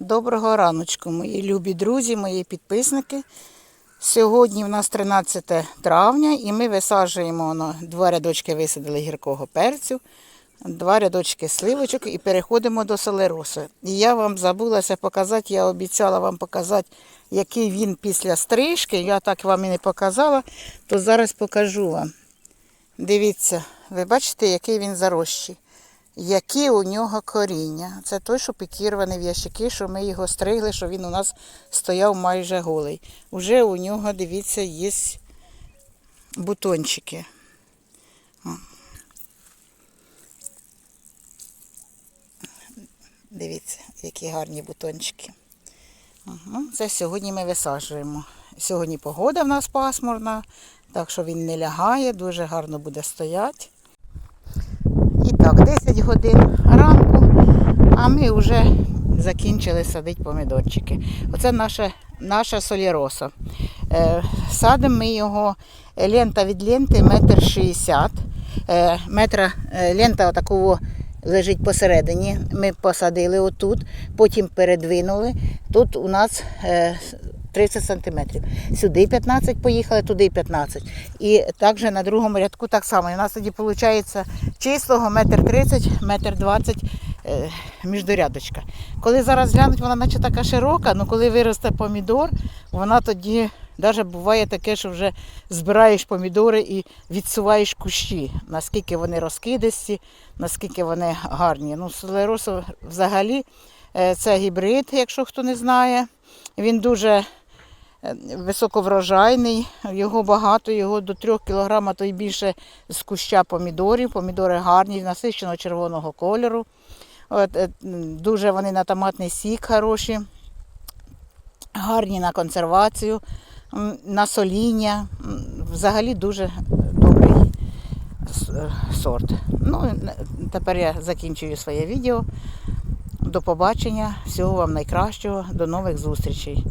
Доброго раночку, мої любі друзі, мої підписники. Сьогодні в нас 13 травня і ми висаджуємо на два рядочки висадили гіркого перцю, два рядочки сливочок і переходимо до селероси. І я вам забулася показати, я обіцяла вам показати, який він після стрижки. Я так вам і не показала, то зараз покажу вам. Дивіться, ви бачите, який він зарощий. Які у нього коріння. Це той, що пікірований в ящики, що ми його стригли, що він у нас стояв майже голий. Уже у нього, дивіться, є бутончики. Дивіться, які гарні бутончики. Це сьогодні ми висаджуємо. Сьогодні погода в нас пасмурна, так що він не лягає, дуже гарно буде стояти. І так, 10 годин ранку, а ми вже закінчили садити помідорчики. Оце наша, наша соліроса. Е, садимо ми його лента від ленти метр шістдесят. Е, метра е, лента отакого лежить посередині. Ми посадили отут, потім передвинули. Тут у нас е, 30 сантиметрів. Сюди 15 поїхали, туди 15. І також на другому рядку так само. І у нас тоді виходить чистого метр 30, метр 20 е, міждорядочка. Коли зараз глянуть, вона наче така широка, але коли виросте помідор, вона тоді навіть буває таке, що вже збираєш помідори і відсуваєш кущі, наскільки вони розкидисті, наскільки вони гарні. Ну, Селеросо взагалі е, це гібрид, якщо хто не знає. Він дуже високоврожайний, його багато, його до 3 кг, то й більше з куща помідорів. Помідори гарні, насиченого червоного кольору. От, е, дуже вони на томатний сік хороші, гарні на консервацію, на соління. Взагалі дуже добрий е, сорт. Ну, тепер я закінчую своє відео. До побачення, всього вам найкращого, до нових зустрічей.